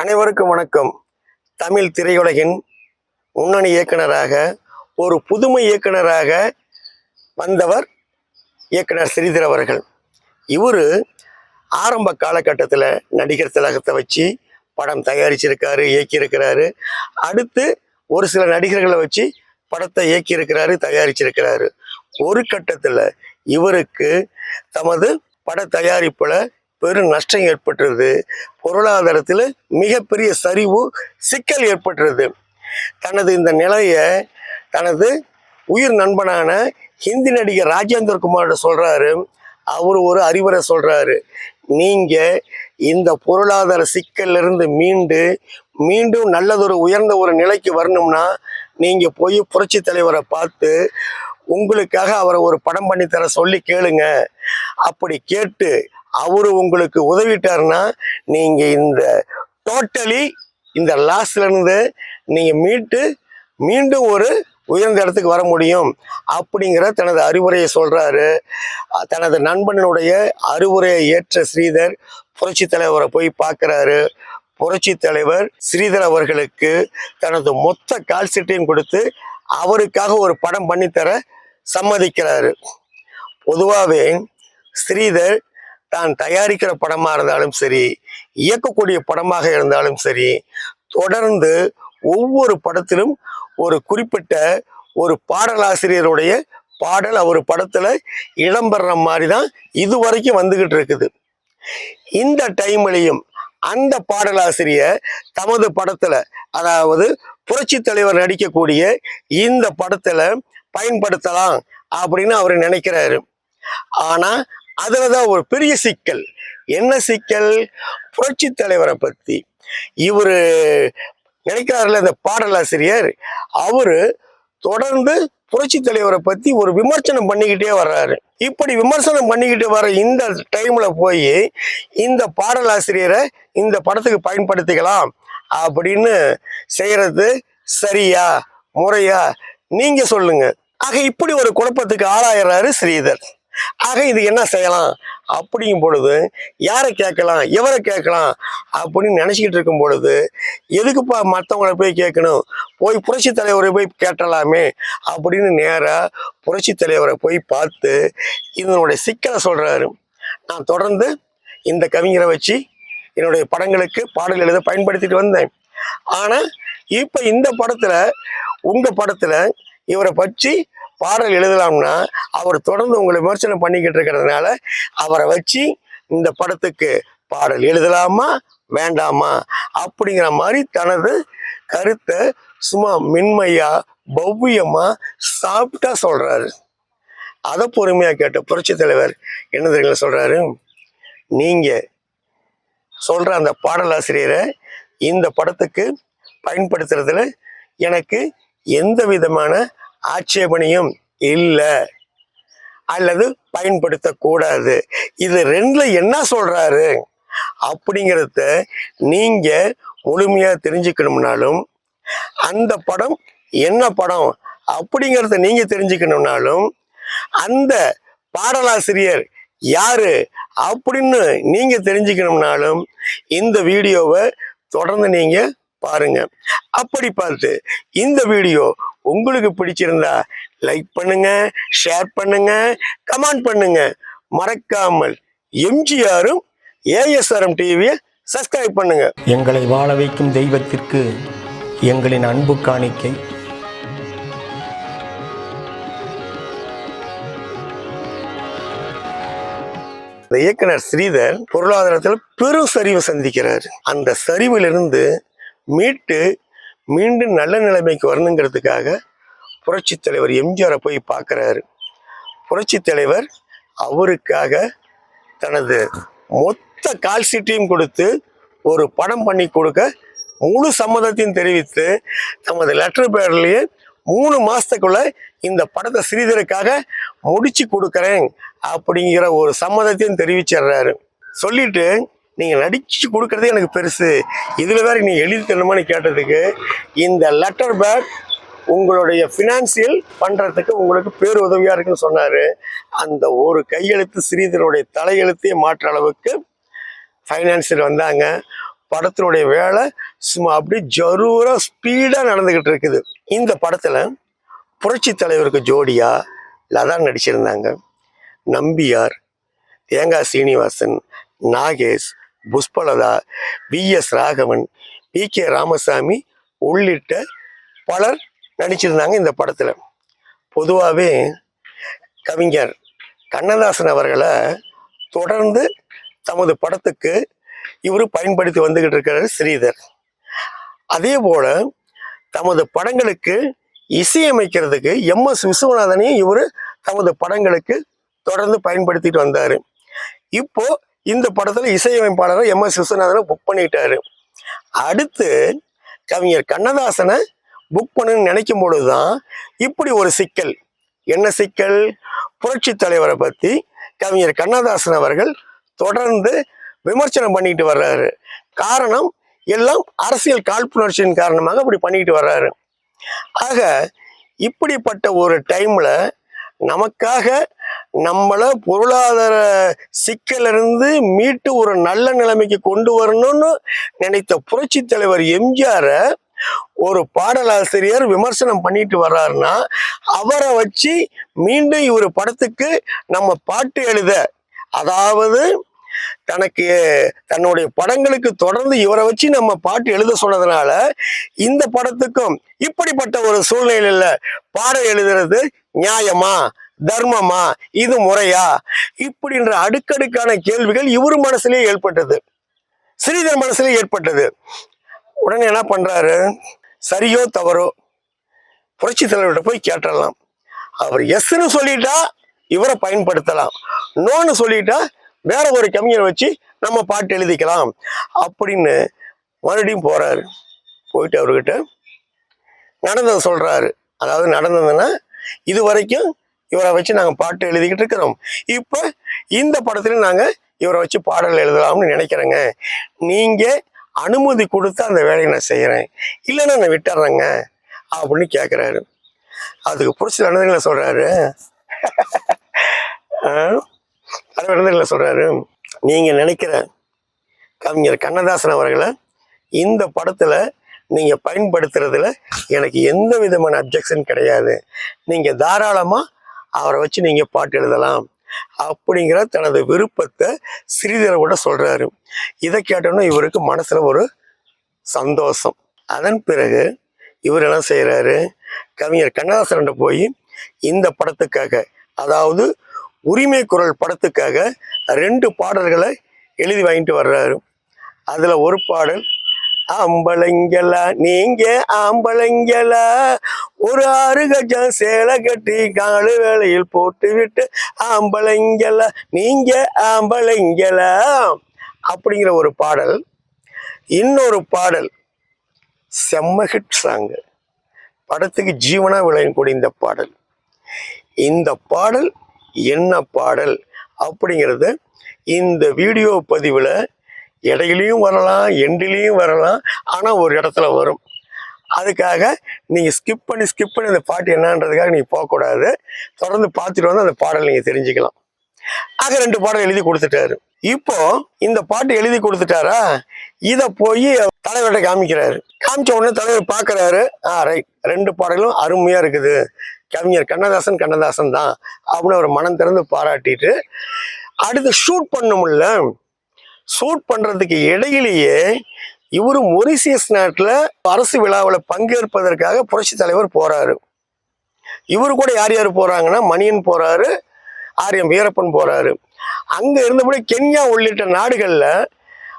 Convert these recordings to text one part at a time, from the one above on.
அனைவருக்கும் வணக்கம். தமிழ் திரையுலகின் முன்னணி இயக்குனராக ஒரு புதுமை இயக்குனராக வந்தவர் இயக்குனர் ஸ்ரீதர் அவர்கள். இவர் ஆரம்ப காலகட்டத்தில் நடிகர் திலகத்தை வச்சு படம் தயாரிச்சிருக்காரு இயக்கியிருக்கிறாரு. அடுத்து ஒரு சில நடிகர்களை வச்சு படத்தை இயக்கியிருக்கிறாரு தயாரிச்சிருக்கிறாரு. ஒரு கட்டத்தில் இவருக்கு தமது பட தயாரிப்பில் பெரும் நஷ்டம் ஏற்பட்டுருது பொருளாதாரத்தில் மிகப்பெரிய சரிவு சிக்கல் ஏற்பட்டுருது தனது இந்த நிலையை தனது உயிர் நண்பனான ஹிந்தி நடிகர் ராஜேந்திர குமார்கிட்ட சொல்கிறாரு அவர் ஒரு அறிவுரை சொல்கிறாரு நீங்கள் இந்த பொருளாதார சிக்கல்லிருந்து மீண்டு மீண்டும் நல்லதொரு உயர்ந்த ஒரு நிலைக்கு வரணும்னா நீங்கள் போய் புரட்சி தலைவரை பார்த்து உங்களுக்காக அவரை ஒரு படம் பண்ணி தர சொல்லி கேளுங்க. அப்படி கேட்டு அவர் உங்களுக்கு உதவிட்டாருன்னா நீங்க இந்த டோட்டலி இந்த லாஸ்ல இருந்து நீங்க மீட்டு மீண்டும் ஒரு உயர்ந்த இடத்துக்கு வர முடியும். அப்படிங்கிற தனது அறிவுரையை சொல்றாரு. தனது நண்பனுடைய அறிவுரையை ஏற்ற ஸ்ரீதர் புரட்சி தலைவரை போய் பார்க்கறாரு. புரட்சி தலைவர் ஸ்ரீதர் அவர்களுக்கு தனது மொத்த கால்சீட்டையும் கொடுத்து அவருக்காக ஒரு படம் பண்ணித்தர சம்மதிக்கிறாரு. பொதுவாகவே ஸ்ரீதர் தான் தயாரிக்கிற படமாக இருந்தாலும் சரி இயக்கக்கூடிய படமாக இருந்தாலும் சரி தொடர்ந்து ஒவ்வொரு படத்திலும் ஒரு குறிப்பிட்ட ஒரு பாடலாசிரியருடைய பாடல் அவர் படத்தில் இடம்பெற மாதிரி தான் இது வரைக்கும் வந்துக்கிட்டு இருக்குது. இந்த டைம்லையும் அந்த பாடலாசிரியர் தமது படத்தில் அதாவது புரட்சி தலைவர் நடிக்கக்கூடிய இந்த படத்தில் பயன்படுத்தலாம் அப்படின்னு அவர் நினைக்கிறாரு. ஆனால் அதில் தான் ஒரு பெரிய சிக்கல். என்ன சிக்கல்? புரட்சி தலைவரை பற்றி இவர் நினைக்கிறாருல இந்த பாடலாசிரியர் அவர் தொடர்ந்து புரட்சி தலைவரை பற்றி ஒரு விமர்சனம் பண்ணிக்கிட்டே வர்றாரு. இப்படி விமர்சனம் பண்ணிக்கிட்டு வர இந்த டைமில் போய் இந்த பாடலாசிரியரை இந்த படத்துக்கு பயன்படுத்திக்கலாம் அப்படின்னு செய்கிறது சரியா முறையா? நீங்கள் சொல்லுங்கள் ஆக இப்படி ஒரு குழப்பத்துக்கு ஆளாயிறாரு ஸ்ரீதர். ஆக இது என்ன செய்யலாம்? அப்படிங்கும் பொழுது யாரை கேட்கலாம்? எவரை கேட்கலாம்? அப்படின்னு நினச்சிக்கிட்டு இருக்கும் பொழுது எதுக்குப்பா மற்றவங்கள போய் கேட்கணும்? போய் புரட்சி தலைவரை போய் கேட்டலாமே? அப்படின்னு நேராக புரட்சி தலைவரை போய் பார்த்து இதனுடைய சிக்கலை சொல்கிறாரு நான் தொடர்ந்து இந்த கவிஞரை வச்சு என்னுடைய படங்களுக்கு பாடல் எழுத பயன்படுத்திட்டு வந்தேன். ஆனால் இப்போ இந்த படத்தில் உங்கள் படத்தில் இவரை பற்றி பாடல் எழுதலாம்னா அவர் தொடர்ந்து உங்களை விமர்சனம் பண்ணிக்கிட்டு இருக்கிறதுனால அவரை வச்சு இந்த படத்துக்கு பாடல் எழுதலாமா வேண்டாமா அப்படிங்கிற மாதிரி தனது கருத்தை சும்மா மென்மையா பவ்யமா சாப்பிட்டா சொல்றாரு. அதை பொறுமையா கேட்ட புரட்சி தலைவர் என்ன தெரியுங்களா சொல்றாரு? நீங்க சொல்ற அந்த பாடலாசிரியரை இந்த படத்துக்கு பயன்படுத்துறதுல எனக்கு எந்த விதமான ஆட்சேபனையும் இல்லை அல்லது பயன்படுத்தக்கூடாது. இது ரெண்டில் என்ன சொல்கிறாரு அப்படிங்கிறத நீங்கள் முழுமையாக தெரிஞ்சுக்கணும்னாலும் அந்த படம் என்ன படம் அப்படிங்கிறத நீங்கள் தெரிஞ்சுக்கணும்னாலும் அந்த பாடலாசிரியர் யாரு அப்படின்னு நீங்கள் தெரிஞ்சுக்கணும்னாலும் இந்த வீடியோவை தொடர்ந்து நீங்கள் பாருங்க. அப்படி பார்த்து இந்த வீடியோ உங்களுக்கு பிடிச்சிருந்தா லைக் பண்ணுங்க ஷேர் பண்ணுங்க கமெண்ட் பண்ணுங்க. மறக்காமல் எம்ஜிஆரும் ஏஎஸ்ஆர்எம் டிவியை சப்ஸ்கிரைப் பண்ணுங்க. எங்களை வாழ வைக்கும் தெய்வத்திற்கு எங்களின் அன்பு காணிக்கை. இந்த இயக்குனர் ஸ்ரீதர் பொருளாதாரத்தில் பெரும் சரிவை சந்திக்கிறார். அந்த சரிவிலிருந்து மீட்டு மீண்டும் நல்ல நிலைமைக்கு வரணுங்கிறதுக்காக புரட்சி தலைவர் எம்ஜிஆரை போய் பார்க்குறாரு. புரட்சி தலைவர் அவருக்காக தனது மொத்த கால் சீட்டையும் கொடுத்து ஒரு படம் பண்ணி கொடுக்க முழு சம்மதத்தையும் தெரிவித்து தமது லெட்டர் பேர்லேயே மூணு மாதத்துக்குள்ளே இந்த படத்தை ஸ்ரீதருக்காக முடிச்சு கொடுக்குறேன் அப்படிங்கிற ஒரு சம்மதத்தையும் தெரிவிச்சிடுறாரு. சொல்லிட்டு நீங்கள் நடிச்சு கொடுக்கறதே எனக்கு பெருசு. இதில் வேற நீ எழுதி தரணுமான்னு கேட்டதுக்கு இந்த லெட்டர் பேக் உங்களுடைய ஃபினான்சியல் பண்ணுறதுக்கு உங்களுக்கு பேர் உதவியாக இருக்குன்னு சொன்னார். அந்த ஒரு கையெழுத்து ஸ்ரீதருடைய தலையெழுத்தையே மாற்ற அளவுக்கு ஃபைனான்சியல் வந்தாங்க. படத்தினுடைய வேலை சும்மா அப்படியே ஜரூராக ஸ்பீடாக நடந்துக்கிட்டு இருக்குது. இந்த படத்தில் புரட்சி தலைவருக்கு ஜோடியா லதா நடிச்சிருந்தாங்க. Nambiar Thengai Srinivasan Nagesh Pushpalatha V S Raghavan P K Ramasamy உள்ளிட்ட பலர் நடிச்சிருந்தாங்க இந்த படத்தில். பொதுவாகவே கவிஞர் கண்ணதாசன் அவர்களை தொடர்ந்து தமது படத்துக்கு இவர் பயன்படுத்தி வந்துக்கிட்டு இருக்கிறார் ஸ்ரீதர். அதே போல் தமது படங்களுக்கு இசையமைக்கிறதுக்கு எம் எஸ் விஸ்வநாதனையும் இவர் தமது படங்களுக்கு தொடர்ந்து பயன்படுத்திட்டு வந்தார். இப்போது இந்த படத்தில் இசையமைப்பாளரை எம் எஸ் விஸ்வநாதனை புக் பண்ணிட்டாரு. அடுத்து கவிஞர் கண்ணதாசனை புக் பண்ணணும்னு நினைக்கும் பொழுதுதான் இப்படி ஒரு சிக்கல். என்ன சிக்கல்? புரட்சி தலைவரை பற்றி கவிஞர் கண்ணதாசன் அவர்கள் தொடர்ந்து விமர்சனம் பண்ணிட்டு வர்றாரு. காரணம் எல்லாம் அரசியல் காழ்ப்புணர்ச்சியின் காரணமாக அப்படி பண்ணிட்டு வர்றாரு. ஆக இப்படிப்பட்ட ஒரு டைமில் நமக்காக நம்மளை பொருளாதார சிக்கலிருந்து மீட்டு ஒரு நல்ல நிலைமைக்கு கொண்டு வரணும்னு நினைத்த புரட்சி தலைவர் எம்ஜிஆரை ஒரு பாடலாசிரியர் விமர்சனம் பண்ணிட்டு வர்றாருன்னா அவரை வச்சு மீண்டும் இவர் படத்துக்கு நம்ம பாட்டு எழுத அதாவது தனக்கு தன்னுடைய படங்களுக்கு தொடர்ந்து இவரை வச்சு நம்ம பாட்டு எழுத சொன்னதுனால இந்த படத்துக்கும் இப்படிப்பட்ட ஒரு சூழ்நிலையில பாடம் எழுதுறது நியாயமா? தர்மமா? இது முறையா? இப்படின்ற அடுக்கடுக்கான கேள்விகள் இவர் மனசுலயே ஏற்பட்டது. ஸ்ரீதர் மனசுலயே ஏற்பட்டது. உடனே என்ன பண்றாரு? சரியோ தவறோ? புரட்சி தலைவர்கிட்ட போய் கேட்டலாம் அவர் எஸ்ன்னு சொல்லிட்டா இவரை பயன்படுத்தலாம். நோன்னு சொல்லிட்டா வேற ஒரு கவிஞரை வச்சு நம்ம பாட்டு எழுதிக்கலாம். அப்படின்னு மறுபடியும் போறாரு. போயிட்டு அவர்கிட்ட நடந்ததை சொல்றாரு. அதாவது நடந்ததுன்னா இது வரைக்கும் இவரை வச்சு நாங்கள் பாட்டு எழுதிக்கிட்டு இருக்கிறோம். இப்போ இந்த படத்துல நாங்கள் இவரை வச்சு பாடல் எழுதலாம்னு நினைக்கிறேங்க. நீங்கள் அனுமதி கொடுத்து அந்த வேலையை நான் செய்கிறேன் இல்லைன்னா நான் விட்டுறேங்க அப்படின்னு கேட்குறாரு அதுக்கு பிடிச்ச நடந்தங்களை சொல்கிறாரு அது நடந்தங்களை சொல்கிறாரு நீங்கள் நினைக்கிற கவிஞர் கண்ணதாசன் அவர்களை இந்த படத்தில் நீங்கள் பயன்படுத்துறதுல எனக்கு எந்த விதமான அப்ஜெக்ஷன் கிடையாது. நீங்கள் தாராளமாக அவரை வச்சு நீங்கள் பாட்டு எழுதலாம் அப்படிங்கிற தனது விருப்பத்தை ஸ்ரீதரோட சொல்கிறாரு இதை கேட்டோன்னா இவருக்கு மனசில் ஒரு சந்தோஷம். அதன் பிறகு இவர் என்ன செய்கிறாரு கவிஞர் கண்ணதாசரண்ட போய் இந்த படத்துக்காக அதாவது உரிமை குரல் படத்துக்காக ரெண்டு பாடல்களை எழுதி வாங்கிட்டு வர்றாரு. அதில் ஒரு பாடல் ஆம்பளைங்களா நீங்க ஆம்பளைங்களா ஒரு ஆறு கஜம் சேலை கட்டி காலு வேலையில் போட்டு விட்டு ஆம்பளைங்களா நீங்க ஆம்பளைங்களா அப்படிங்கிற ஒரு பாடல். இன்னொரு பாடல் செம்ம ஹிட் சாங்கு படத்துக்கு ஜீவனா விளையக்கூடிய இந்த பாடல். இந்த பாடல் என்ன பாடல் அப்படிங்கிறத இந்த வீடியோ பதிவில் இடையிலையும் வரலாம் எண்டிலையும் வரலாம் ஆனால் ஒரு இடத்துல வரும். அதுக்காக நீங்கள் ஸ்கிப் பண்ணி ஸ்கிப் பண்ணி அந்த பாட்டு என்னன்றதுக்காக நீங்கள் போகக்கூடாது. தொடர்ந்து பார்த்துட்டு வந்து அந்த பாடல் நீங்கள் தெரிஞ்சுக்கலாம். ஆக ரெண்டு பாடல் எழுதி கொடுத்துட்டாரு. இப்போ இந்த பாட்டு எழுதி கொடுத்துட்டாரா? இதை போய் தலைவர்கிட்ட காமிக்கிறாரு. காமிச்ச உடனே தலைவர் பார்க்குறாரு. ஆ ரைட் ரெண்டு பாடலும் அருமையாக இருக்குது. கவிஞர் கண்ணதாசன் கண்ணதாசன் தான் அப்படின்னு அவர் மனம் திறந்து பாராட்டிட்டு அடுத்து ஷூட் பண்ணும்ல ஷூட் பண்ணுறதுக்கு இடையிலேயே இவர் மொரிசியஸ் நாட்டில் அரசு விழாவில் பங்கேற்பதற்காக புரட்சி தலைவர் போறாரு. இவரு கூட யார் யார் போறாங்கன்னா மணியன் போறாரு ஆரியம் வீரப்பன் போறாரு. அங்க இருந்தபடி கென்யா உள்ளிட்ட நாடுகளில்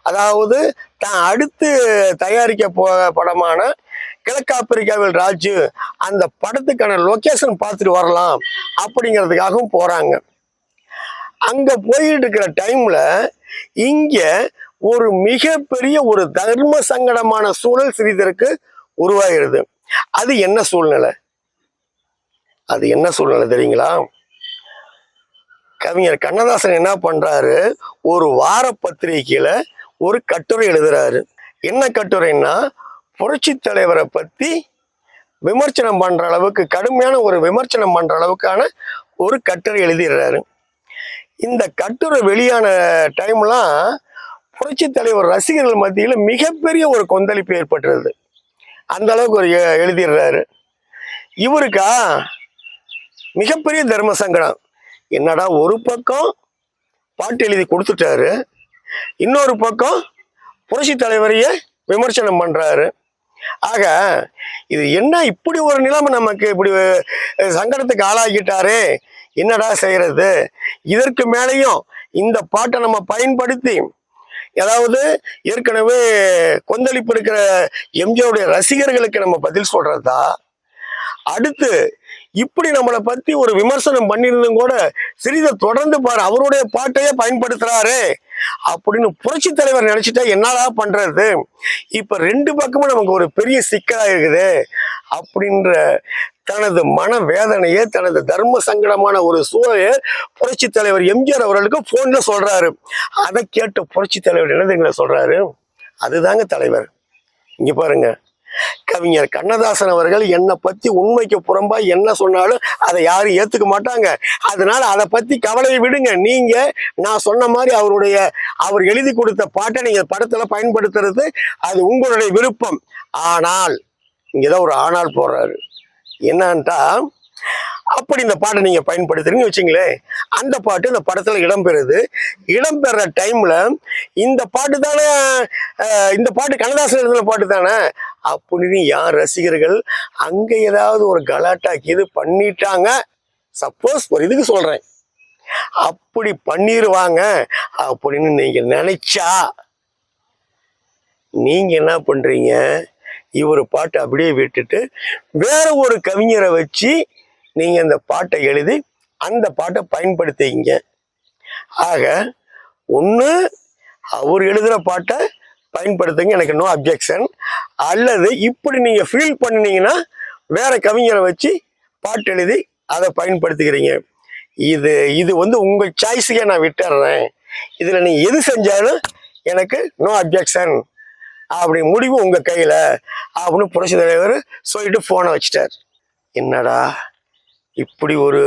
அதாவது தான் அடுத்து தயாரிக்க போக படமான கிழக்காப்பிரிக்காவில் ராஜு அந்த படத்துக்கான லொக்கேஷன் பார்த்துட்டு வரலாம் அப்படிங்கிறதுக்காகவும் போறாங்க. அங்க போயிட்டு இருக்கிற டைம்ல இங்க ஒரு மிகப்பெரிய ஒரு தர்ம சங்கடமான சூழல் சிறிதருக்கு உருவாகிறது. அது என்ன சூழ்நிலை? அது என்ன சூழ்நிலை தெரியுங்களா? கவிஞர் கண்ணதாசன் என்ன பண்றாரு? ஒரு வார பத்திரிகையில ஒரு கட்டுரை எழுதுறாரு. என்ன கட்டுரைன்னா புரட்சி தலைவரை பத்தி விமர்சனம் பண்ற அளவுக்கு கடுமையான ஒரு விமர்சனம் பண்ற அளவுக்கான ஒரு கட்டுரை எழுதிடுறாரு. இந்த கட்டுரை வெளியான டைம்லாம் புரட்சி தலைவர் ரசிகர்கள் மத்தியில் மிகப்பெரிய ஒரு கொந்தளிப்பு ஏற்பட்டுருது அந்த அளவுக்கு ஒரு எ- எழுதிடுறாரு. இவருக்கா மிகப்பெரிய தர்ம சங்கடம். என்னடா ஒரு பக்கம் பாட்டு எழுதி கொடுத்துட்டாரு இன்னொரு பக்கம் புரட்சி தலைவரையே விமர்சனம் பண்ணுறாரு ஆக இது என்ன இப்படி ஒரு நிலைமை நமக்கு இப்படி சங்கடத்துக்கு ஆளாக்கிட்டாரே என்னடா செய்கிறது இதற்கு மேலேயும் இந்த பாட்டை நம்ம பயன்படுத்தி ஏதாவது ஏற்கனவே கொந்தளிப்பு இருக்கிற எம்ஜிஆருடைய ரசிகர்களுக்கு நம்ம பதில் சொல்றதா? அடுத்து இப்படி நம்மளை பத்தி ஒரு விமர்சனம் பண்ணியிருந்தும் கூட சிறிதை தொடர்ந்து பாரு அவருடைய பாட்டையே பயன்படுத்துறாரு அப்படின்னு புரட்சி தலைவர் நினைச்சிட்டா என்னடா பண்றது? இப்ப ரெண்டு பக்கமும் நமக்கு ஒரு பெரிய சிக்கலா இருக்குது அப்படின்ற தனது மன வேதனையை தனது தர்ம சங்கடமான ஒரு சூழலை புரட்சி தலைவர் எம்ஜிஆர் அவர்களுக்கு போன்ல சொல்றாரு. அதை கேட்டு புரட்சி தலைவர் என்னதுங்களை சொல்றாரு? அதுதாங்க தலைவர். இங்க பாருங்க. கவிஞர் கண்ணதாசன் அவர்கள் என்னை பத்தி உண்மைக்கு புறம்பா என்ன சொன்னாலும் அதை யாரும் ஏத்துக்க மாட்டாங்க. அதனால அதை பத்தி கவலையை விடுங்க. நீங்க நான் சொன்ன மாதிரி அவருடைய அவர் எழுதி கொடுத்த பாட்டை நீங்க படத்துல பயன்படுத்துறது அது உங்களுடைய விருப்பம். ஆனால் இங்கதான் ஒரு ஆனால் போடுறாரு. என்னன்ட்டா அப்படி இந்த பாட்டை நீங்கள் பயன்படுத்துறீங்கன்னு வச்சுங்களேன் அந்த பாட்டு இந்த படத்தில் இடம்பெறுது. இடம்பெற டைமில் இந்த பாட்டு தானே இந்த பாட்டு கண்ணதாசன் எழுதின பாட்டு தானே? அப்படின்னு யார் ரசிகர்கள் அங்கே ஏதாவது ஒரு கலாட்டாக்கி இது பண்ணிட்டாங்க. சப்போஸ் ஒரு இதுக்கு சொல்கிறேன் அப்படி பண்ணிடுவாங்க அப்படின்னு நீங்கள் நினைச்சா நீங்கள் என்ன பண்ணுறீங்க இவர் பாட்டை அப்படியே விட்டுட்டு வேற ஒரு கவிஞரை வச்சு நீங்கள் இந்த பாட்டை எழுதி அந்த பாட்டை பயன்படுத்திங்க ஆக ஒன்று அவர் எழுதுகிற பாட்டை பயன்படுத்துங்க. எனக்கு நோ அப்ஜெக்ஷன் அல்லது இப்படி நீங்கள் ஃபீல் பண்ணினீங்கன்னா வேற கவிஞரை வச்சு பாட்டு எழுதி அதை பயன்படுத்திக்கிறீங்க இது இது வந்து உங்கள் சாய்ஸுக்கே நான் விட்டுறேன். இதில் நீ எது செஞ்சாலும் எனக்கு நோ அப்ஜெக்ஷன் அப்படி முடிவு உங்கள் கையில். அப்படின்னு புரட்சி தலைவர் சொல்லிட்டு ஃபோனை வச்சிட்டார். என்னடா? இப்படி ஒரு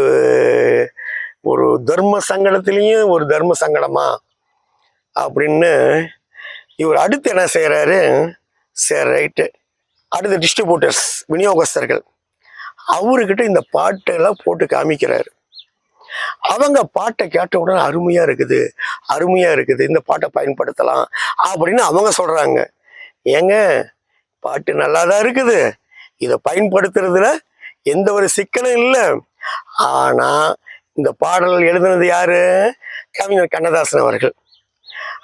ஒரு தர்ம சங்கடத்துலேயும் ஒரு தர்ம சங்கடமா? அப்படின்னு இவர் அடுத்து என்ன செய்கிறாரு சரி ரைட்டு அடுத்து டிஸ்ட்ரிபியூட்டர்ஸ் விநியோகஸ்தர்கள் அவர்கிட்ட இந்த பாட்டெல்லாம் போட்டு காமிக்கிறாரு. அவங்க பாட்டை கேட்ட உடனே அருமையாக இருக்குது அருமையாக இருக்குது இந்த பாட்டை பயன்படுத்தலாம் அப்படின்னு அவங்க சொல்கிறாங்க ஏங்க பாட்டு நல்லா தான் இருக்குது. இதை பயன்படுத்துறதுல எந்த ஒரு சிக்கலும் இல்லை. ஆனால் இந்த பாடல் எழுதுனது யாரு? கவிஞர் கண்ணதாசன் அவர்கள்.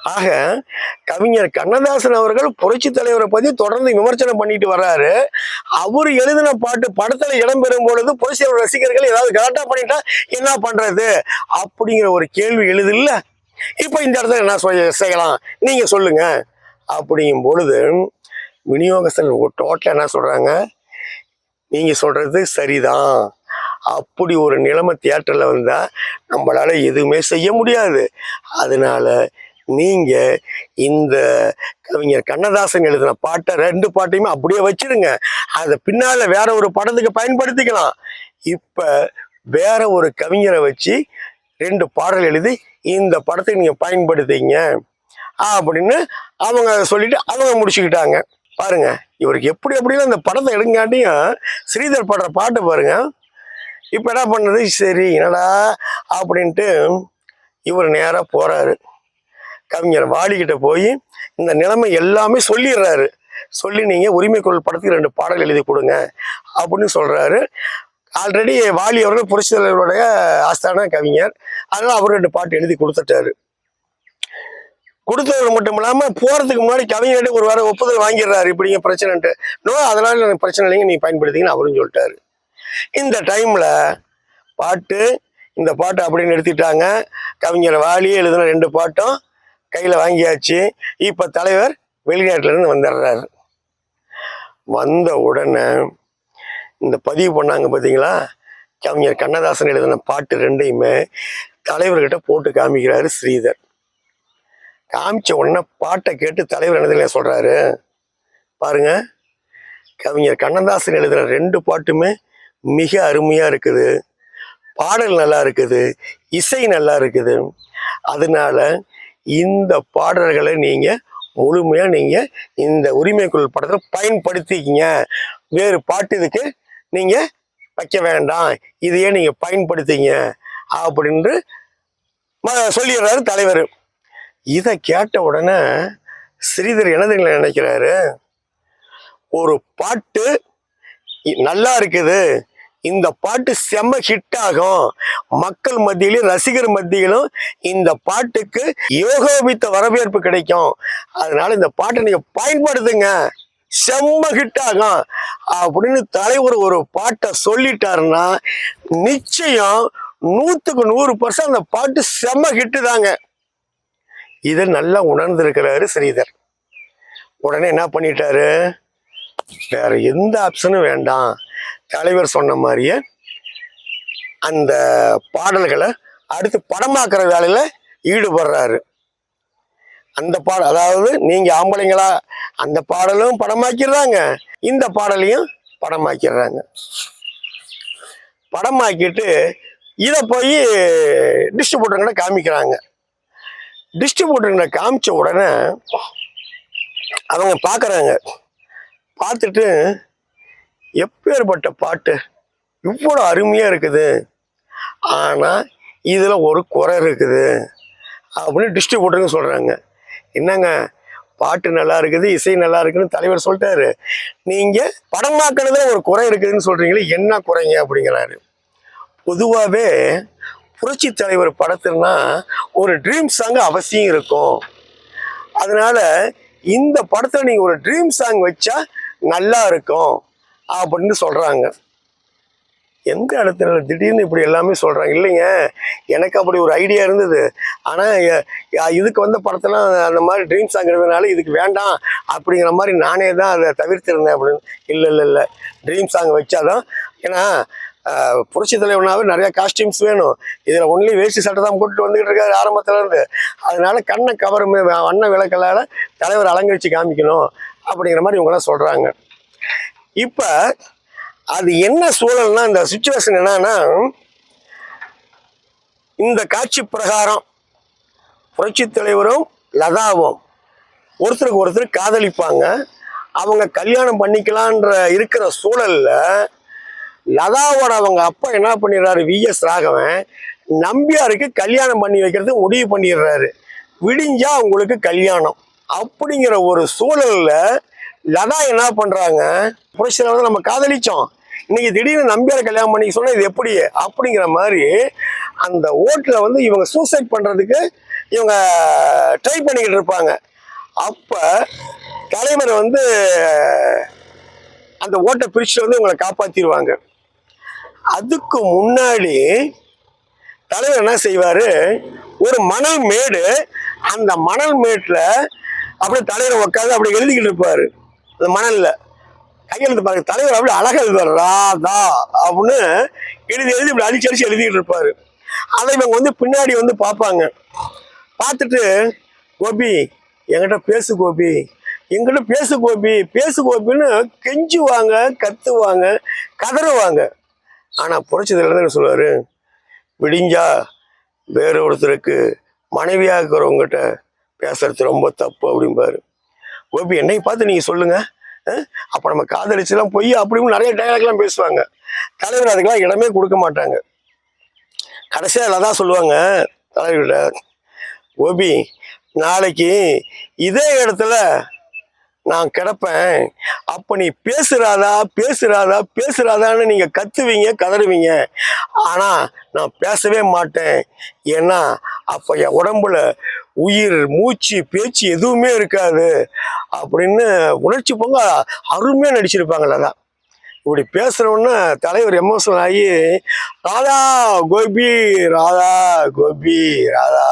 ஆக கவிஞர் கண்ணதாசன் அவர்கள் புரட்சி தலைவரை பற்றி தொடர்ந்து விமர்சனம் பண்ணிட்டு வர்றாரு. அவர் எழுதின பாட்டு படத்தில் இடம்பெறும் பொழுது புரட்சி தலைவர் ரசிகர்கள் ஏதாவது கரெக்டாக பண்ணிட்டா என்ன பண்ணுறது அப்படிங்கிற ஒரு கேள்வி எழுதில்ல. இப்போ இந்த இடத்துல என்ன செய்ய- செய்யலாம்? நீங்கள் சொல்லுங்கள் அப்படிங்கும் பொழுது விநியோகஸ்தர்கள் டோட்டலாக என்ன சொல்கிறாங்க நீங்கள் சொல்கிறது சரிதான். அப்படி ஒரு நிலைமை தியேட்டரில் வந்தால் நம்மளால் எதுவுமே செய்ய முடியாது. அதனால் நீங்கள் இந்த கவிஞர் கண்ணதாசன் எழுதின பாட்டை ரெண்டு பாட்டையுமே அப்படியே வச்சிருங்க. அதை பின்னால் வேற ஒரு படத்துக்கு பயன்படுத்திக்கலாம். இப்போ வேற ஒரு கவிஞரை வச்சு ரெண்டு பாடல் எழுதி இந்த படத்தை நீங்கள் பயன்படுத்திங்க அப்படின்னு அவங்க சொல்லிட்டு அவங்க முடிச்சுக்கிட்டாங்க. பாருங்க இவருக்கு எப்படி எப்படியும் அந்த படத்தை எடுங்காட்டியும் ஸ்ரீதர் பாடுற பாட்டு பாருங்க. இப்போ என்ன பண்ணுறது சரி என்னடா அப்படின்ட்டு இவர் நேராக போறாரு. கவிஞர் வாலிக்கிட்ட போய் இந்த நிலைமை எல்லாமே சொல்லிடுறாரு. சொல்லி நீங்கள் உரிமை குரல் படத்துக்கு ரெண்டு பாடல் எழுதி கொடுங்க அப்படின்னு சொல்றாரு. ஆல்ரெடி வாலி அவர்கள் புரட்சி தலைவருடைய ஆஸ்தான கவிஞர். அதனால அவர் ரெண்டு பாட்டு எழுதி கொடுத்துட்டாரு. கொடுத்தவர் மட்டும் இல்லாமல் போகிறதுக்கு முன்னாடி கவிஞர்கிட்ட ஒரு வாரம் ஒப்புதல் வாங்கிடுறாரு. இப்படிங்க பிரச்சனைன்ட்டு. நோ அதனால எனக்கு பிரச்சனை இல்லைங்க. நீங்கள் பயன்படுத்திங்கன்னு அவரும் சொல்லிட்டாரு. இந்த டைமில் பாட்டு இந்த பாட்டை அப்படின்னு எடுத்துட்டாங்க கவிஞர் வாலி எழுதின ரெண்டு பாட்டும் கையில் வாங்கியாச்சு. இப்போ தலைவர் வெளிநாட்டிலேருந்து வந்துடுறாரு. வந்த உடனே இந்த பதிவு பண்ணாங்க பார்த்தீங்களா கவிஞர் கண்ணதாசன் எழுதின பாட்டு ரெண்டையுமே தலைவர்கிட்ட போட்டு காமிக்கிறாரு ஸ்ரீதர். காமிச்ச உடனே பாட்டை கேட்டு தலைவர் என்னதுல சொல்கிறாரு பாருங்க. கவிஞர் கண்ணதாசன் எழுதுகிற ரெண்டு பாட்டுமே மிக அருமையாக இருக்குது. பாடல் நல்லா இருக்குது. இசை நல்லா இருக்குது. அதனால இந்த பாடல்களை நீங்கள் முழுமையாக நீங்கள் இந்த உரிமைக்குள் படத்தில் பயன்படுத்திக்கிங்க. வேறு பாட்டு இதுக்கு நீங்கள் வைக்க வேண்டாம். இதையே நீங்கள் பயன்படுத்திங்க. அப்படின்னு ம- சொல்லிடுறாரு தலைவர். இதை கேட்ட உடனே ஸ்ரீதர் என்னதுங்களை நினைக்கிறாரு? ஒரு பாட்டு நல்லா இருக்குது. இந்த பாட்டு செம்ம ஹிட் ஆகும். மக்கள் மத்தியிலும் ரசிகர் மத்தியிலும் இந்த பாட்டுக்கு யோகோபித்த வரவேற்பு கிடைக்கும். அதனால இந்த பாட்டை நீங்க பயன்படுத்துங்க. செம்ம ஹிட் ஆகும். அப்படின்னு தலைவர் ஒரு பாட்டை சொல்லிட்டாருன்னா நிச்சயம் நூத்துக்கு நூறு பர்சன்ட் அந்த பாட்டு செம்ம ஹிட்டு தாங்க. இதை நல்லா உணர்ந்திருக்கிறாரு ஸ்ரீதர். உடனே என்ன பண்ணிட்டாரு? வேற எந்த ஆப்ஷனும் வேண்டாம். தலைவர் சொன்ன மாதிரியே அந்த பாடல்களை அடுத்து படமாக்குற வேலையில் ஈடுபடுறாரு. அந்த பாட அதாவது நீங்கள் ஆம்பளைங்களா அந்த பாடலும் படமாக்கிடுறாங்க. இந்த பாடலையும் படமாக்கிடுறாங்க. படமாக்கிட்டு இதை போய் டிஸ்ட்ரிபியூட்டர்கிட்ட காமிக்கிறாங்க. டிஸ்ட்ரிபியூட்டர்கிட்ட காமிச்ச உடனே அவங்க பார்க்குறாங்க. பார்த்துட்டு எப்பேற்பட்ட பாட்டு இவ்வளோ அருமையாக இருக்குது. ஆனால் இதில் ஒரு குறை இருக்குது அப்படின்னு டிஸ்ட்ரிபியூட்டருங்க சொல்கிறாங்க என்னங்க பாட்டு நல்லா இருக்குது இசை நல்லா இருக்குன்னு தலைவர் சொல்லிட்டாரு. நீங்கள் படமாக்கினதில் ஒரு குறை இருக்குதுன்னு சொல்கிறீங்களே என்ன குறைங்க அப்படிங்கிறாரு. பொதுவாகவே புரட்சி தலைவர் படத்துலனா ஒரு ட்ரீம் சாங் அவசியம் இருக்கும். அதனால இந்த படத்தில் நீங்கள் ஒரு ட்ரீம் சாங் வச்சா நல்லா இருக்கும் அப்படின்னு சொல்கிறாங்க எந்த இடத்துல திடீர்னு இப்படி எல்லாமே சொல்கிறாங்க இல்லைங்க எனக்கு அப்படி ஒரு ஐடியா இருந்தது. ஆனால் இதுக்கு வந்த படத்தெல்லாம் அந்த மாதிரி ட்ரீம் சாங் இருந்ததுனால இதுக்கு வேண்டாம் அப்படிங்கிற மாதிரி நானே தான் அதை தவிர்த்திருந்தேன் அப்படின்னு. இல்லை இல்லை இல்லை ட்ரீம் சாங் வச்சாதான். ஏன்னா புரட்சி தலைவனாவே நிறைய காஸ்டியூம்ஸ் வேணும். இதுல ஒன்லி வேஷ்டி சட்டை தான் போட்டுட்டு வந்துகிட்டு இருக்காரு ஆரம்பத்துல இருந்து அதனால கண்ணை கவரும் வண்ண விளக்கலால தலைவர் அலங்கரிச்சு காமிக்கணும் அப்படிங்கிற மாதிரி இவங்கெல்லாம் சொல்றாங்க. இப்ப அது என்ன சூழல்னா இந்த சுச்சுவேஷன் என்னன்னா இந்த காட்சி பிரகாரம் புரட்சி தலைவரும் லதாவும் ஒருத்தருக்கு ஒருத்தர் காதலிப்பாங்க. அவங்க கல்யாணம் பண்ணிக்கலான்ற இருக்கிற சூழல்ல லதாவோட அவங்க அப்பா என்ன பண்ணிடுறாரு? விஎஸ் ராகவன் நம்பியாருக்கு கல்யாணம் பண்ணி வைக்கிறது முடிவு பண்ணிடுறாரு. விடிஞ்சா அவங்களுக்கு கல்யாணம். அப்படிங்கிற ஒரு சூழலில் லதா என்ன பண்ணுறாங்க புரட்சியில் வந்து நம்ம காதலிச்சோம். இன்னைக்கு திடீர்னு நம்பியார் கல்யாணம் பண்ணிக்க சொன்னால் இது எப்படி? அப்படிங்கிற மாதிரி அந்த ஓட்டில் வந்து இவங்க சூசைட் பண்ணுறதுக்கு இவங்க ட்ரை பண்ணிக்கிட்டு இருப்பாங்க. அப்போ தலைவர் வந்து அந்த ஓட்டை பிரிச்சுட்டு வந்து இவங்களை காப்பாற்றிடுவாங்க அதுக்கு முன்னாடி தலைவர் என்ன செய்வாரு? ஒரு மணல் மேடு அந்த மணல் மேட்ல அப்படியே தலைவர் உட்காந்து அப்படி எழுதிக்கிட்டு இருப்பாரு. அந்த மணல்ல. கையெழுத்து பாருங்க தலைவர் அப்படி அழகா எழுதுவார். ராதா அப்படின்னு எழுதி எழுதி இப்படி அடிச்சு அடிச்சு எழுதிக்கிட்டு இருப்பாரு. அதை இவங்க வந்து பின்னாடி வந்து பார்ப்பாங்க. பார்த்துட்டு கோபி என்கிட்ட பேசு கோபி. என்கிட்ட பேசு கோபி. பேசு கோபின்னு கெஞ்சுவாங்க கத்துவாங்க கதறுவாங்க. ஆனால் புரட்சிதல் என்ன சொல்லுவார்? விடிஞ்சா வேற ஒருத்தருக்கு மனைவியாக இருக்கிறவங்ககிட்ட பேசுறது ரொம்ப தப்பு அப்படிம்பாரு. கோபி என்னை பார்த்து நீங்கள் சொல்லுங்கள் அப்போ நம்ம காதலிச்சுலாம் பொய் அப்படின்னு நிறைய டைலாக்லாம் பேசுவாங்க. தலைவர் அதுக்கெல்லாம் இடமே கொடுக்க மாட்டாங்க. கடைசியாக அதில் தான் சொல்லுவாங்க தலைவர்கிட்ட கோபி நாளைக்கு இதே இடத்துல நான் கிடப்பேன். அப்போ நீ பேசுறாதா? பேசுறாதா? பேசுறாதான்னு நீங்கள் கத்துவீங்க கதறுவீங்க. ஆனால் நான் பேசவே மாட்டேன். ஏன்னா அப்போ என் உடம்புல உயிர் மூச்சு பேச்சு எதுவுமே இருக்காது. அப்படின்னு உணர்ச்சி பொங்க அருமையாக நடிச்சிருப்பாங்கல்ல தான் இப்படி பேசுகிறோன்னு தலைவர் எமோஷனல் ஆகி ராதா கோபி ராதா கோபி ராதா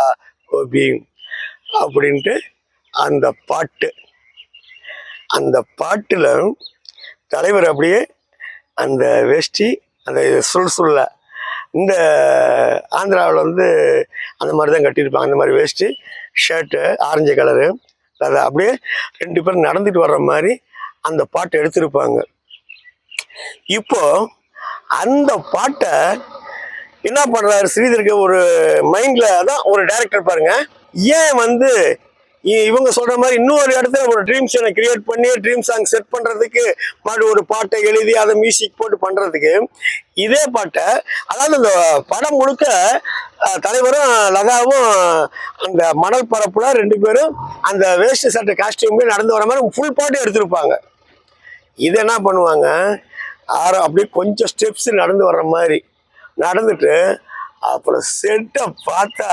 கோபி அப்படின்ட்டு அந்த பாட்டு. அந்த பாட்டில் தலைவர் அப்படியே அந்த வேஷ்டி அந்த சுல் சுல்ல இந்த ஆந்திராவில் வந்து அந்த மாதிரி தான் கட்டியிருப்பாங்க. அந்த மாதிரி வேஷ்டி ஷர்ட்டு ஆரஞ்சு கலரு அதை அப்படியே ரெண்டு பேரும் நடந்துட்டு வர்ற மாதிரி அந்த பாட்டை எடுத்திருப்பாங்க. இப்போ அந்த பாட்டை என்ன பண்ணுறாரு ஸ்ரீதருக்கு ஒரு மைண்டில் தான் ஒரு டைரக்டர் பாருங்க. ஏன் வந்து இவங்க சொல்ற மாதிரி இன்னொரு இடத்துல ஒரு ட்ரீம் சாங்கை கிரியேட் பண்ணி ட்ரீம் சாங் செட் பண்றதுக்கு மறுபடியும் ஒரு பாட்டை எழுதி அதை மியூசிக் போட்டு பண்றதுக்கு இதே பாட்டை அதாவது இந்த படம் முழுக்க தலைவரும் லதாவும் அந்த மணல் பரப்புல ரெண்டு பேரும் அந்த வேஸ்ட் சட்டை காஸ்டியூம் நடந்து வர மாதிரி ஃபுல் பாட்டு எடுத்திருப்பாங்க. இது என்ன பண்ணுவாங்க? ஆரம் அப்படியே கொஞ்சம் ஸ்டெப்ஸ் நடந்து வர்ற மாதிரி நடந்துட்டு அப்புறம் செட்டை பார்த்தா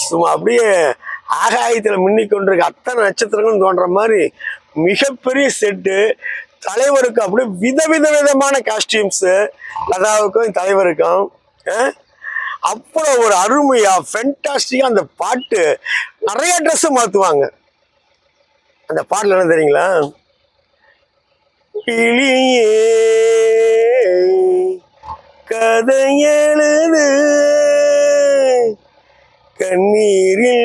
சும்மா அப்படியே ஆகாயத்தில் மின்னி கொண்டிருக்க அத்தனை நட்சத்திரங்களும் தோன்ற மாதிரி மிகப்பெரிய செட்டு தலைவருக்கு அப்படியே விதவித விதமான காஸ்டியூம்ஸு லதாவுக்கும் தலைவருக்கும் அஹ், அவ்வளோ ஒரு அருமையாக ஃபென்டாஸ்டிக்காக அந்த பாட்டு நிறைய ட்ரெஸ்ஸு மாற்றுவாங்க அந்த பாட்டில் என்ன தெரியுங்களா? கிளியே கதை எழுது கண்ணீரில்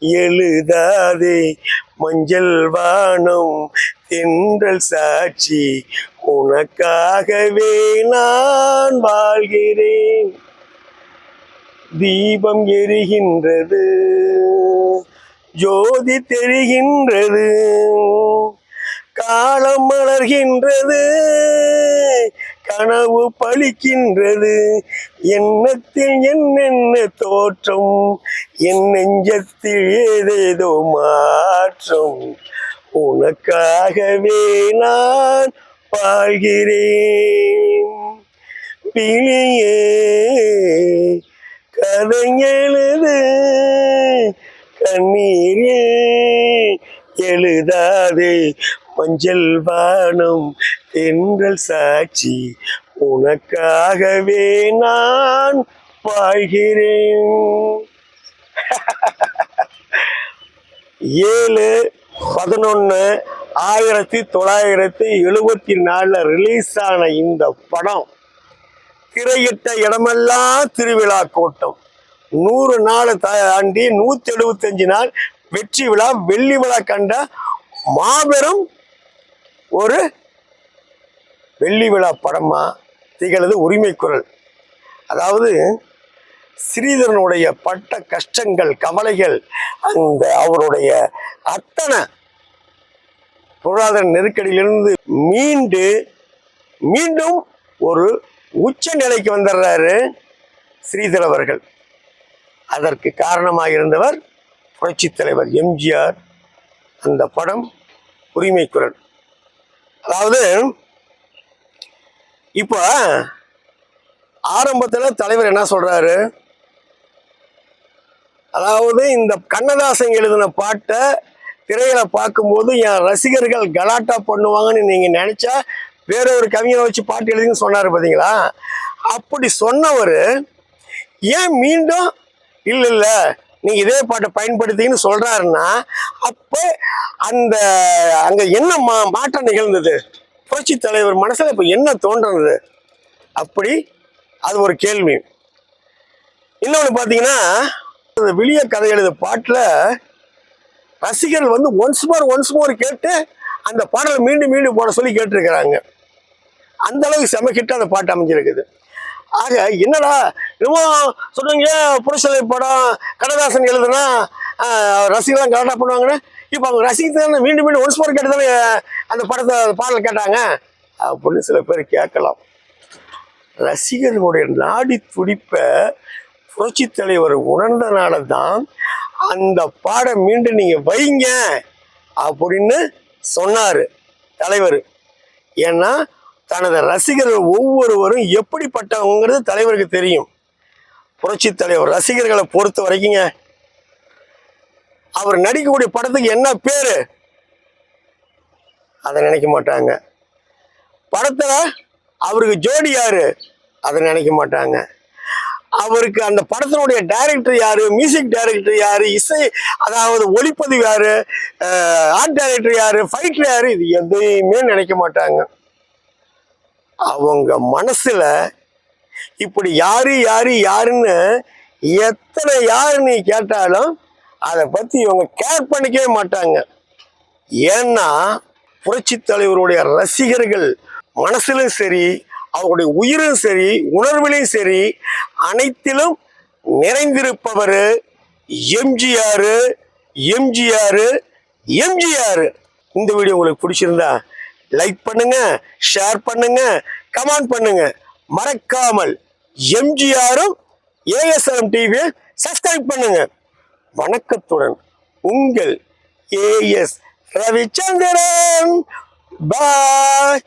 எழுதாதே. மஞ்சள் வானம் தென்றல் சாட்சி உனக்காகவே நான் வாழ்கிறேன். தீபம் எரிகின்றது ஜோதி தெரிகின்றது காலம் மலர்கின்றது. கனவு பழிக்கின்றது. எண்ணத்தில் என்னென்ன தோற்றம்? என் நெஞ்சத்தில் ஏதேதோ மாற்றம். உனக்காகவே நான் வாழ்கிறேன். பிழையே கதை எழுது எழுதாதே மஞ்சள் வானம் தென்றல் சாட்சி உனக்காகவே நான் வாழ்கிறேன். ஏழு பதினொன்று ஆயிரத்தி தொள்ளாயிரத்தி எழுபத்தி நாலில் ரிலீஸ் ஆன இந்த படம் திரையிட்ட இடமெல்லாம் திருவிழா கூட்டம். நூறு நாள் தாண்டி நூற்றி எழுபத்தஞ்சு நாள் வெற்றி விழா வெள்ளி விழா கண்ட மாபெரும் ஒரு வெள்ளி விழா படமாக திகழது உரிமை குரல். அதாவது ஸ்ரீதரனுடைய பட்ட கஷ்டங்கள் கவலைகள் அந்த அவருடைய அத்தனை பொருளாதார நெருக்கடியிலிருந்து மீண்டு மீண்டும் ஒரு உச்ச நிலைக்கு வந்துடுறாரு ஸ்ரீதர் அவர்கள். அதற்கு காரணமாக இருந்தவர் புரட்சித் தலைவர் எம்ஜிஆர். அந்த படம் உரிமை குரல். அதாவது இப்போ ஆரம்பத்தில் தலைவர் என்ன சொல்கிறாரு அதாவது இந்த கண்ணதாசன் எழுதின பாட்டை திரையில பார்க்கும்போது என் ரசிகர்கள் கலாட்டா பண்ணுவாங்கன்னு நீங்கள் நினச்சா வேற ஒரு கவிஞரை வச்சு பாட்டு எழுதின்னு சொன்னார் பார்த்தீங்களா அப்படி சொன்னவர் ஏன் மீண்டும் இல்லை இல்லை நீ இதே பாட்டை பயன்படுத்தின்னு சொல்றாருன்னா அப்ப அந்த அங்க என்ன மா மாற்றம் நிகழ்ந்தது? புரட்சி தலைவர் மனசுல இப்ப என்ன தோன்றது அப்படி அது ஒரு கேள்வி. இன்னொன்று பார்த்தீங்கன்னா இந்த விளிய கதை எழுத பாட்டில் ரசிகர்கள் வந்து ஒன்ஸ் மோர் ஒன்ஸ் மோர் கேட்டு அந்த பாடலை மீண்டும் மீண்டும் போட சொல்லி கேட்டிருக்கிறாங்க. அந்த அளவுக்கு செம அந்த பாட்டு அமைஞ்சிருக்குது. ஆக என்னடா? இன்னமும் சொல்றீங்க புருஷலை படம் கண்ணதாசன் எழுதுனா ரசிகர்லாம் கரெக்டாக பண்ணுவாங்கன்னு. இப்போ அவங்க ரசிகத்தை மீண்டும் மீண்டும் ஒன்ஸ் மோர் கேட்டு தானே அந்த படத்தை பாடல் கேட்டாங்க. அப்படின்னு சில பேர் கேட்கலாம். ரசிகர்களுடைய நாடி துடிப்பை புரட்சி தலைவர் உணர்ந்தனால தான் அந்த பாடம் மீண்டும் நீங்கள் வைங்க அப்படின்னு சொன்னார் தலைவர். ஏன்னா தனது ரசிகர்கள் ஒவ்வொருவரும் எப்படிப்பட்டவங்கிறது தலைவருக்கு தெரியும். புரட்சி தலைவர் ரசிகர்களை பொறுத்த வரைக்குங்க அவர் நடிக்கக்கூடிய படத்துக்கு என்ன பேரு? அதை நினைக்க மாட்டாங்க. படத்துல அவருக்கு ஜோடி யாரு? அதை நினைக்க மாட்டாங்க. அவருக்கு அந்த படத்தினுடைய டைரக்டர் யாரு? மியூசிக் டைரக்டர் யாரு? இசை அதாவது ஒளிப்பதிவு யாரு? ஆர்ட் டைரக்டர் யாரு? ஃபைட்டர் யாரு? இது எதையுமே நினைக்க மாட்டாங்க. அவங்க மனசுல இப்படி யாரு யாரு யாருன்னு எத்தனை யாரு நீ கேட்டாலும் அதை பத்தி இவங்க கேர் பண்ணிக்கவே மாட்டாங்க. ஏன்னா புரட்சி தலைவருடைய ரசிகர்கள் மனசிலும் சரி அவருடைய உயிரும் சரி உணர்விலையும் சரி அனைத்திலும் நிறைந்திருப்பவர் எம்ஜிஆர் எம்ஜிஆர் எம்ஜிஆர். இந்த வீடியோ உங்களுக்கு பிடிச்சிருந்தா லைக் பண்ணுங்க ஷேர் பண்ணுங்க கமெண்ட் பண்ணுங்க. மறக்காமல் எம்ஜிஆரும் ஏஎஸ்எம் டிவியை சப்ஸ்கிரைப் பண்ணுங்க. வணக்கத்துடன் உங்கள் ஏஎஸ் ரவிச்சந்திரன். பாய்